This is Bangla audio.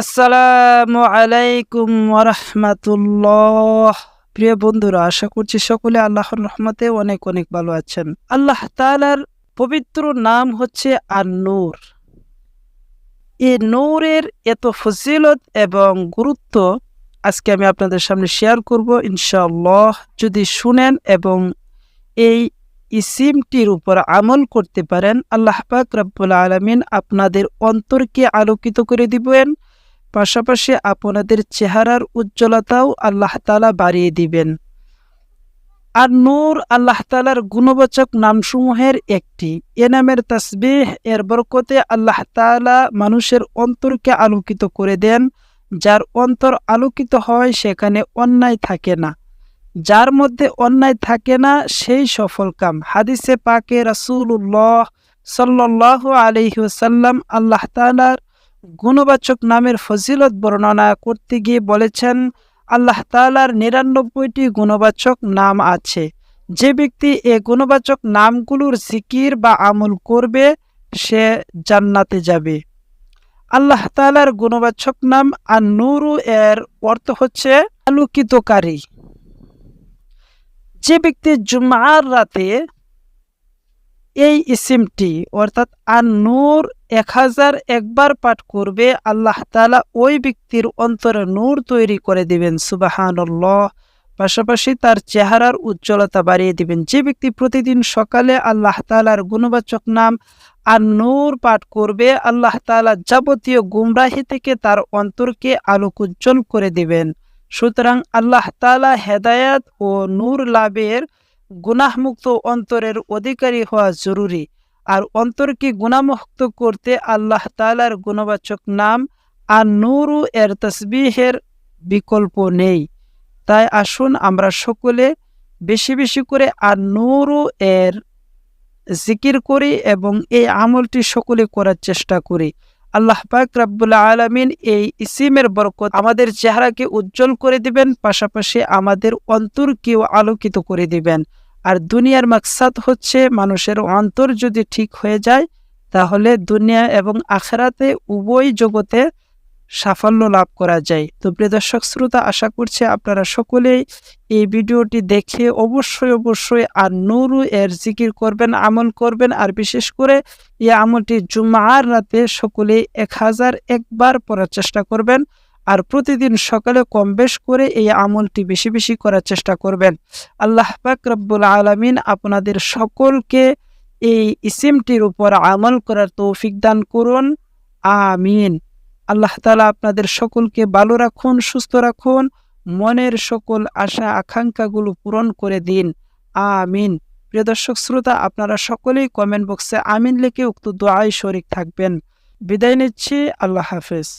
আসসালামু আলাইকুম ওরহমাতুল্লাহ প্রিয় বন্ধুরা, আশা করছি সকলে আল্লাহর রহমতে অনেক অনেক ভালো আছেন। আল্লাহ তালার পবিত্র নাম হচ্ছে আর নূর এ নূরের এত ফজিলত এবং গুরুত্ব আজকে আমি আপনাদের সামনে শেয়ার করব ইনশাআল্লাহ। যদি শুনেন এবং এই ইসিমটির উপর আমল করতে পারেন, আল্লাহ পাক রব্বুল আলমিন আপনাদের অন্তরকে আলোকিত করে দিবেন। পাশাপাশি আপনাদের চেহারার উজ্জ্বলতাও আল্লাহ তালা বাড়িয়ে দিবেন। আর নূর আল্লাহ তালার গুণবাচক নামসমূহের একটি। এ নামের তসবিহ এর বরকতে আল্লাহ তালা মানুষের অন্তরকে আলোকিত করে দেন। যার অন্তর আলোকিত হয় সেখানে অন্যায় থাকে না। যার মধ্যে অন্যায় থাকে না, সেই সফল কাম। হাদিসে পাকে রাসুল্লাহ সাল্লাহ আলহিউসাল্লাম আল্লাহ তালার গুণবাচক নামের ফজিলত বর্ণনা করতে গিয়ে বলেছেন, আল্লাহ তালার নিরানব্বইটি গুণবাচক নাম আছে। যে ব্যক্তি এ গুণবাচক নামগুলোর জিকির বা আমল করবে, সে জান্নাতে যাবে। আল্লাহ তালার গুণবাচক নাম আর নুরু এর অর্থ হচ্ছে আলোকিতকারী। যে ব্যক্তি জুমার রাতে এই ইসিমটি অর্থাৎ আর নূর এক হাজার একবার পাঠ করবে, আল্লাহ তালা ওই ব্যক্তির অন্তরে নূর তৈরি করে দিবেন, সুবাহানল্লাহ। পাশাপাশি তার চেহারার উজ্জ্বলতা বাড়িয়ে দিবেন। যে ব্যক্তি প্রতিদিন সকালে আল্লাহ তালার গুণবাচক নাম আর নূর পাঠ করবে, আল্লাহ তালা যাবতীয় গুমরাহি থেকে তার অন্তরকে আলোক উজ্জ্বল করে দিবেন। সুতরাং আল্লাহ তালা হেদায়াত ও নূর লাভের গুনাহমুক্ত অন্তরের অধিকারী হওয়া জরুরি। আর অন্তরকে গুণামুক্ত করতে আল্লাহ তালার গুণবাচক নাম আর নুরু এর তসবিহের বিকল্প নেই। তাই আসুন আমরা সকলে বেশি বেশি করে আর নুরু এর জিকির করি এবং এই আমলটি সকলে করার চেষ্টা করি। আল্লাহ পাক রাব্বুল আলমিন এই ইসিমের বরকত আমাদের চেহারাকে উজ্জ্বল করে দিবেন, পাশাপাশি আমাদের অন্তরকেও আলোকিত করে দিবেন। আর দুনিয়ার মাকসাদ হচ্ছে মানুষের অন্তর যদি ঠিক হয়ে যায়, তাহলে দুনিয়া এবং আখেরাতে উভয় জগতে সাফল্য লাভ করা যায়। তো প্রিয় দর্শক, শ্রোতা, আশা করছে আপনারা সকলেই এই ভিডিওটি দেখে অবশ্যই অবশ্যই আর নুরু এর জিকির করবেন, আমল করবেন। আর বিশেষ করে এই আমলটি জুমার রাতে সকলেই এক হাজার একবার পড়ার চেষ্টা করবেন। আর প্রতিদিন সকালে কম বেশ করে এই আমলটি বেশি বেশি করার চেষ্টা করবেন। আল্লাহ পাক রব্বুল আলমিন আপনাদের সকলকে এই ইসিমটির উপর আমল করার তৌফিক দান করুন। আমিন। আল্লাহ তালা আপনাদের সকলকে ভালো রাখুন, সুস্থ রাখুন, মনের সকল আশা, আকাঙ্ক্ষাগুলো পূরণ করে দিন। আমিন। প্রিয় দর্শক, শ্রোতা, আপনারা সকলেই কমেন্ট বক্সে আমিন লিখে উক্ত দোয়াই শরিক থাকবেন। বিদায় নিচ্ছি। আল্লাহ হাফেজ।